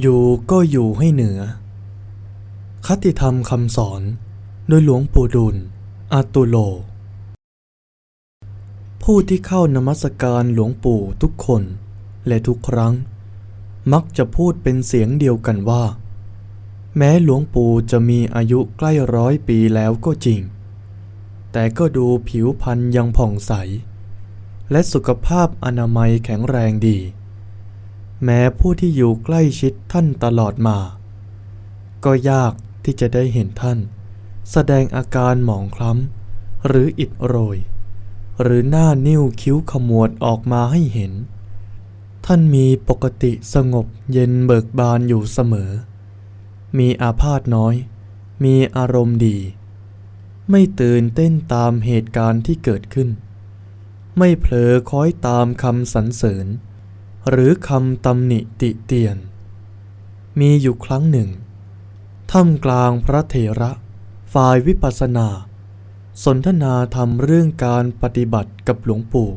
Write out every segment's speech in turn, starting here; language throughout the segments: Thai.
อยู่ก็อยู่ให้เหนือ คติธรรมคำสอน โดยหลวงปู่ดุลอาตุโล ผู้ที่เข้านมัสการหลวงปู่ทุกคน และทุกครั้ง มักจะพูดเป็นเสียงเดียวกันว่า แม้หลวงปู่จะมีอายุใกล้ร้อยปีแล้วก็จริง แต่ก็ดูผิวพรรณยังผ่องใส และสุขภาพอนามัยแข็งแรงดี แม้ผู้ที่อยู่ใกล้ชิดท่านตลอดมา ก็ยากที่จะได้เห็นท่าน แสดงอาการหมองคล้ำ หรืออิดโรย หรือหน้านิ้วคิ้วขมวดออกมาให้เห็น ท่านมีปกติสงบเย็นเบิกบานอยู่เสมอ มีอาพาธน้อย มีอารมณ์ดี ไม่ตื่นเต้นตามเหตุการณ์ที่เกิดขึ้น ไม่เผลอคอยตามคำสรรเสริญ หรือคำตำหนิติเตียน มีอยู่ครั้งหนึ่ง ท่ามกลางพระเถระฝ่ายวิปัสสนา สนทนาทำเรื่องการปฏิบัติกับหลวงปู่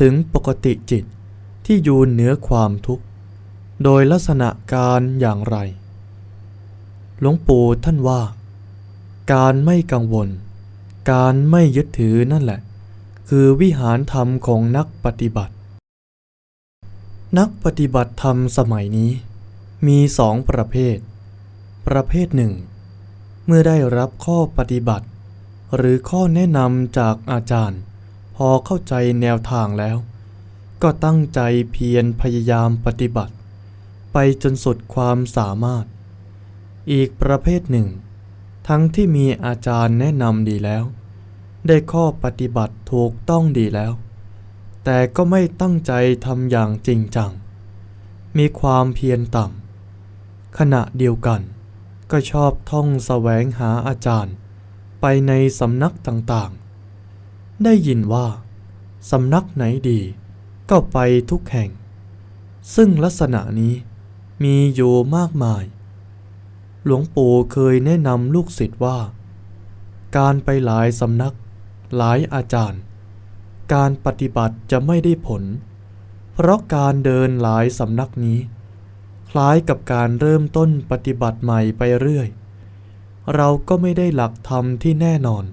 ถึงปกติจิตที่อยู่เหนือความทุกข์ โดยลักษณะการอย่างไร หลวงปู่ท่านว่า การไม่กังวล การไม่ยึดถือนั่นแหละ คือวิหารธรรมของนักปฏิบัติ นักปฏิบัติธรรมสมัยนี้ มีสองประเภท ประเภทหนึ่ง เมื่อได้รับข้อปฏิบัติ หรือข้อแนะนำจากอาจารย์ พอเข้าใจแนวทางแล้ว ก็ตั้งใจเพียรพยายามปฏิบัติ ไปจนสุดความสามารถ อีกประเภทหนึ่ง ทั้งที่มีอาจารย์แนะนำดีแล้ว ได้ข้อปฏิบัติถูกต้องดีแล้ว แต่ก็ไม่ตั้งใจทำอย่างจริงจัง มีความเพียรต่ำขณะเดียวกัน ก็ชอบท่องแสวงหาอาจารย์ ไปในสำนักต่างๆ ได้ยินว่าสำนักไหนดี ก็ไปทุกแห่ง ซึ่งลักษณะนี้มีอยู่มากมาย หลวงปู่เคยแนะนำลูกศิษย์ว่า การไปหลายสำนักหลายอาจารย์ การปฏิบัติจะไม่ได้ผล เพราะการเดินหลายสำนักนี้ คล้ายกับการเริ่มต้นปฏิบัติใหม่ไปเรื่อย เราก็ไม่ได้หลักธรรมที่แน่นอน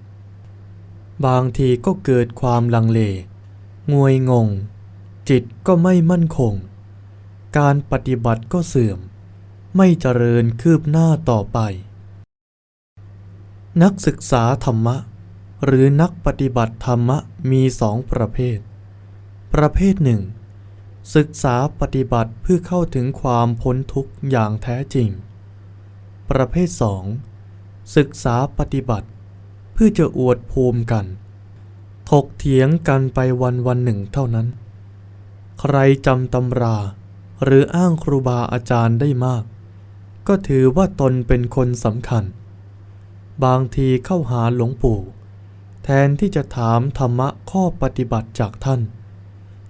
บางทีก็เกิดความลังเลงวยงง จิตก็ไม่มั่นคง การปฏิบัติก็เสื่อม ไม่เจริญคืบหน้าต่อไป นักศึกษาธรรมะ หรือนักปฏิบัติธรรมะมีสองประเภท ประเภทหนึ่ง ศึกษาปฏิบัติเพื่อเข้าถึงความพ้นทุกข์อย่างแท้จริง ประเภทสอง ศึกษาปฏิบัติ เพื่อจะอวดภูมิกัน ถกเถียงกันไปวันวันหนึ่งเท่านั้น ใครจำตำรา หรืออ้างครูบาอาจารย์ได้มาก ก็ถือว่าตนเป็นคนสำคัญ บางทีเข้าหาหลวงปู่ แทนที่จะถามธรรมะข้อปฏิบัติจากท่าน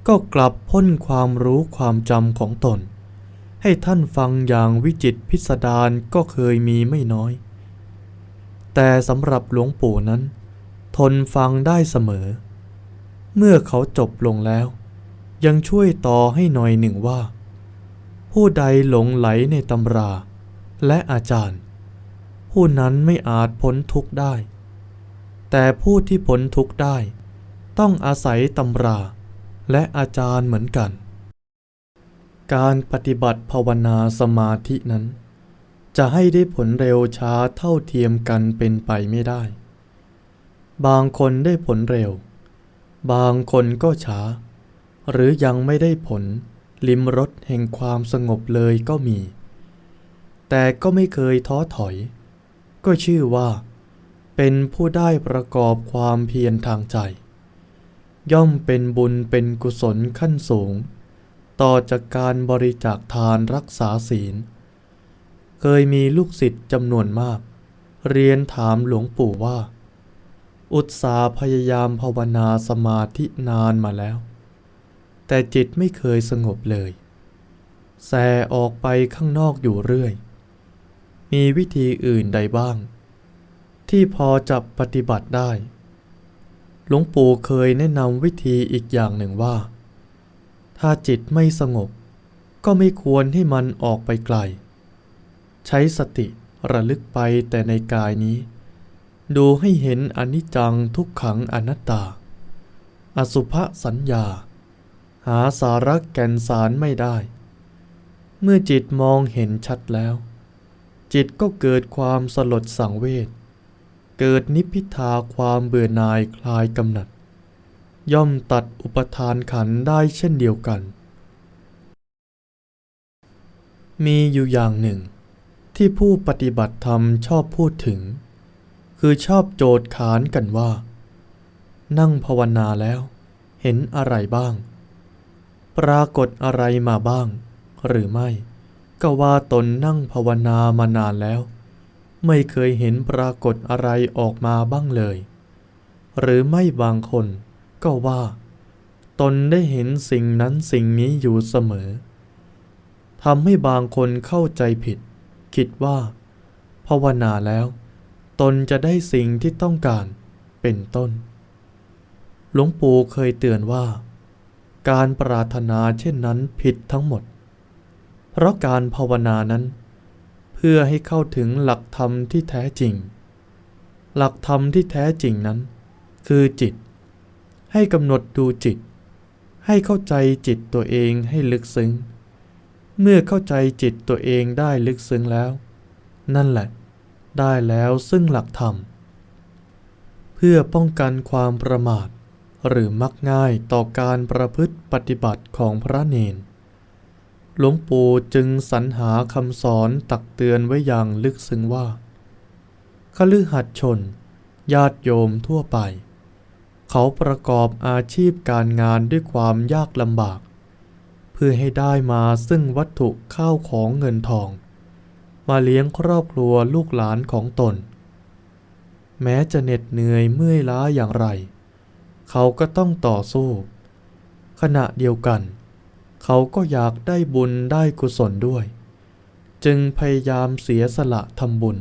ก็กลับพ้นความรู้ความจำของตน ให้ท่านฟังอย่างวิจิตพิสดารก็เคยมีไม่น้อย แต่สำหรับหลวงปู่นั้น ทนฟังได้เสมอ เมื่อเขาจบลงแล้ว ยังช่วยต่อให้หน่อยหนึ่งว่า ผู้ใดหลงไหลในตำราและอาจารย์ ผู้นั้นไม่อาจพ้นทุกข์ได้ แต่ผู้ที่พ้นทุกข์ได้ ต้องอาศัยตำราและอาจารย์เหมือนกัน การปฏิบัติภาวนาสมาธินั้น จะให้ได้ผลเร็วช้าเท่าเทียมกันเป็นไปไม่ได้ บางคนได้ผลเร็ว บางคนก็ช้า หรือยังไม่ได้ผลลิมรสแห่งความสงบเลยก็มี แต่ก็ไม่เคยท้อถอย ก็ชื่อว่า เป็นผู้ได้ประกอบความเพียรทางใจ ย่อมเป็นบุญเป็นกุศลขั้นสูง ต่อจากการบริจาคทานรักษาศีล เคยมีลูกศิษย์จำนวนมาก เรียนถามหลวงปู่ว่า อุตสาพยายามภาวนาสมาธินานมาแล้ว แต่จิตไม่เคยสงบเลยแสออกไปข้างนอกอยู่เรื่อย มีวิธีอื่นใดบ้าง ที่พอจะปฏิบัติได้ หลวงปู่เคยแนะนำวิธีอีกอย่างหนึ่งว่า ถ้าจิตไม่สงบ ก็ไม่ควรให้มันออกไปไกล ใช้สติระลึกไปแต่ในกายนี้ ดูให้เห็นอนิจจังทุกขังอนัตตา อสุภสัญญา หาสาระแก่นสารไม่ได้ เมื่อจิตมองเห็นชัดแล้ว จิตก็เกิดความสลดสังเวช เกิดนิพพิทาความเบื่อหน่ายคลายกำหนัด ย่อมตัดอุปทานขันได้เช่นเดียวกัน มีอยู่อย่างหนึ่ง ที่ผู้ปฏิบัติธรรมชอบพูดถึง คือชอบโจทย์ขานกันว่า นั่งภาวนาแล้ว เห็นอะไรบ้าง ปรากฏอะไรมาบ้าง หรือไม่ ก็ว่าตนนั่งภาวนามานานแล้ว ไม่เคยเห็นปรากฏอะไรออกมาบ้างเลย หรือไม่บางคนก็ว่า ตนได้เห็นสิ่งนั้นสิ่งนี้อยู่เสมอทำให้บางคนเข้าใจผิด คิดว่า ภาวนาแล้ว ตนจะได้สิ่งที่ต้องการเป็นต้น หลวงปู่เคยเตือนว่า การปรารถนาเช่นนั้นผิดทั้งหมด เพราะการภาวนานั้น พื่อให้เข้าถึงหลักธรรมที่แท้จริง หลักธรรมที่แท้จริงนั้น คือจิต ให้กำหนดดูจิต ให้เข้าใจจิตตัวเองให้ลึกซึ้ง เมื่อเข้าใจจิตตัวเองได้ลึกซึ้งแล้ว นั่นแหละ ได้แล้วซึ่งหลักธรรม เพื่อป้องกันความประมาท หรือมักง่ายต่อการประพฤติปฏิบัติของพระเนน หลวงปู่จึงสรรหาคำสอนตักเตือนไว้อย่างลึกซึ้งว่าคฤหัสถ์ชน ญาติโยมทั่วไป เขาประกอบอาชีพการงานด้วยความยากลำบาก เพื่อให้ได้มาซึ่งวัตถุข้าวของเงินทอง มาเลี้ยงครอบครัวลูกหลานของตน แม้จะเหน็ดเหนื่อยเมื่อยล้าอย่างไร เขาก็ต้องต่อสู้ ขณะเดียวกันเเขาก็อยากได้บุญได้กุศลด้วย จึงพยายามเสียสละทำบุญ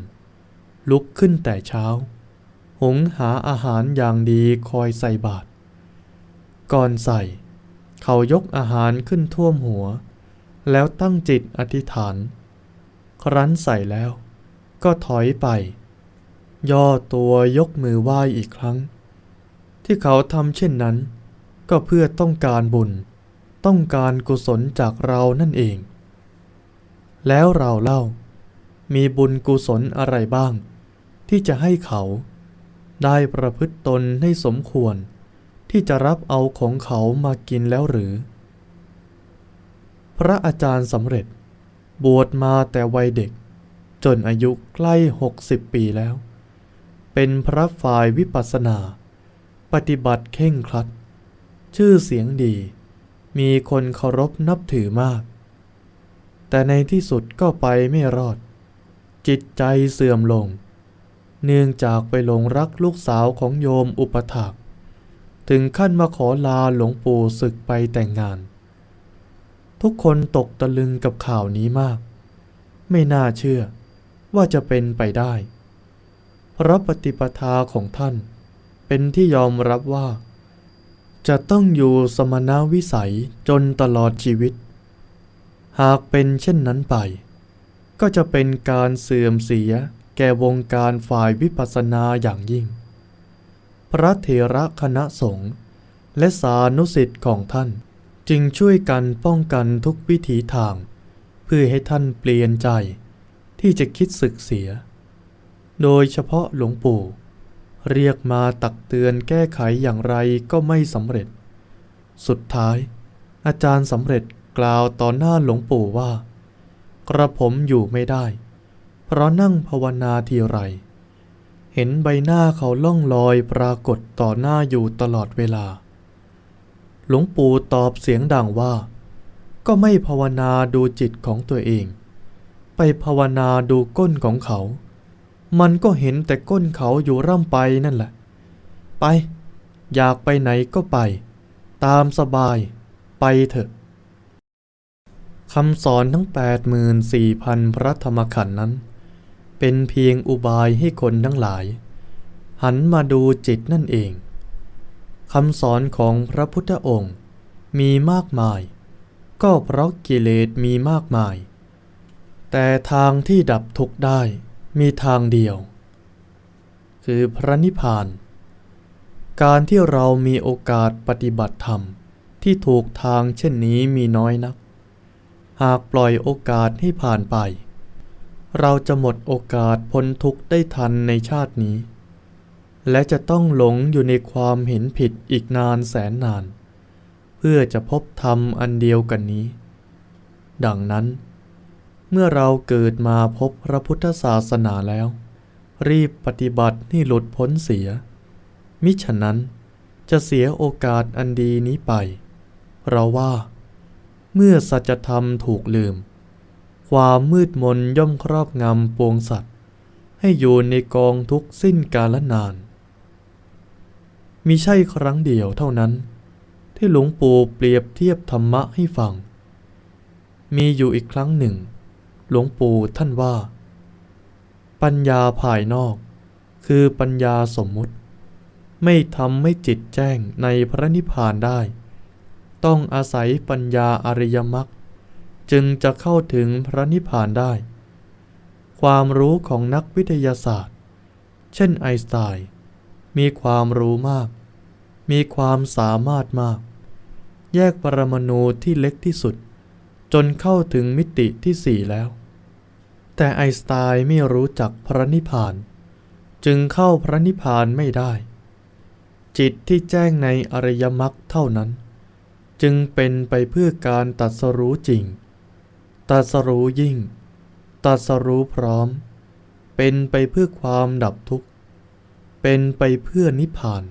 ลุกขึ้นแต่เช้า หงหาอาหารอย่างดีคอยใส่บาตรก่อนใส่ เขายกอาหารขึ้นท่วมหัว แล้วตั้งจิตอธิษฐาน ครั้นใส่แล้วก็ถอยไป ย่อตัวยกมือไหว้อีกครั้ง ที่เขาทำเช่นนั้น ก็เพื่อต้องการบุญ ต้องการกุศลจากเรานั่นเอง แล้วเราเล่า มีบุญกุศลอะไรบ้าง ที่จะให้เขา ได้ประพฤติตนให้สมควร ที่จะรับเอาของเขามากินแล้วหรือ พระอาจารย์สำเร็จ บวชมาแต่วัยเด็ก จนอายุใกล้หกสิบปีแล้ว เป็นพระฝ่ายวิปัสสนา ปฏิบัติเข่งครัด ชื่อเสียงดี มีคนเคารพนับถือมาก แต่ในที่สุดก็ไปไม่รอด จิตใจเสื่อมลง เนื่องจากไปหลงรักลูกสาวของโยมอุปถากถึงขั้นมาขอลาหลวงปู่ศึกไปแต่งงาน ทุกคนตกตะลึงกับข่าวนี้มาก ไม่น่าเชื่อว่าจะเป็นไปได้เพราะปฏิปทาของท่านเป็นที่ยอมรับว่า จะต้องอยู่สมณวิสัยจนตลอดชีวิต หากเป็นเช่นนั้นไป ก็จะเป็นการเสื่อมเสียแก่วงการฝ่ายวิปัสสนาอย่างยิ่ง พระเถระคณะสงฆ์และสานุสิทธิ์ของท่านจึงช่วยกันป้องกันทุกวิถีทาง เพื่อให้ท่านเปลี่ยนใจที่จะคิดศึกเสีย โดยเฉพาะหลวงปู่ เรียกมาตักเตือนแก้ไขอย่างไรก็ไม่สำเร็จ สุดท้าย อาจารย์สำเร็จกล่าวต่อหน้าหลวงปู่ว่า กระผมอยู่ไม่ได้ เพราะนั่งภาวนาทีไร เห็นใบหน้าเขาล่องลอยปรากฏต่อหน้าอยู่ตลอดเวลา หลวงปู่ตอบเสียงดังว่า ก็ไม่ภาวนาดูจิตของตัวเอง ไปภาวนาดูก้นของเขา มันก็เห็นแต่ก้นเขาอยู่ร่ำไปนั่นแหละ ไป อยากไปไหนก็ไป ตามสบาย ไปเถอะคำสอนทั้ง 84,000 พระธรรมขันธ์นั้น เป็นเพียงอุบายให้คนทั้งหลาย หันมาดูจิตนั่นเองคำสอนของพระพุทธองค์มีมากมาย ก็เพราะกิเลสมีมากมาย แต่ทางที่ดับทุกข์ได้ มีทางเดียว คือพระนิพพาน การที่เรามีโอกาสปฏิบัติธรรม ที่ถูกทางเช่นนี้มีน้อยนัก หากปล่อยโอกาสให้ผ่านไป เราจะหมดโอกาสพ้นทุกข์ได้ทันในชาตินี้ และจะต้องหลงอยู่ในความเห็นผิดอีกนานแสนนาน เพื่อจะพบธรรมอันเดียวกันนี้ ดังนั้น เมื่อเราเกิดมาพบพระพุทธศาสนาแล้ว รีบปฏิบัติให้หลุดพ้นเสีย มิฉะนั้นจะเสียโอกาสอันดีนี้ไป เราว่า เมื่อสัจธรรมถูกลืม ความมืดมนย่อมครอบงำปวงสัตว์ ให้อยู่ในกองทุกสิ้นกาลนานมีใช่ครั้งเดียวเท่านั้น ที่หลวงปู่เปรียบเทียบธรรมะให้ฟัง มีอยู่อีกครั้งหนึ่ง หลวงปู่ท่านว่า ปัญญาภายนอก คือปัญญาสมมุติ ไม่ทำให้จิตแจ้งในพระนิพพานได้ ต้องอาศัยปัญญาอริยมรรคจึงจะเข้าถึงพระนิพพานได้ ความรู้ของนักวิทยาศาสตร์ เช่นไอน์สไตน์มีความรู้มาก มีความสามารถมาก แยกปรมาณูที่เล็กที่สุด จนเข้าถึงมิติที่สี่แล้ว แต่ไอสไตน์ไม่รู้จักพระนิพพาน จึงเข้าพระนิพพานไม่ได้ จิตที่แจ้งในอริยมรรคเท่านั้น จึงเป็นไปเพื่อการตัดสรู้จริง ตัดสรู้ยิ่ง ตัดสรู้พร้อม เป็นไปเพื่อความดับทุกข์ เป็นไปเพื่อนิพพาน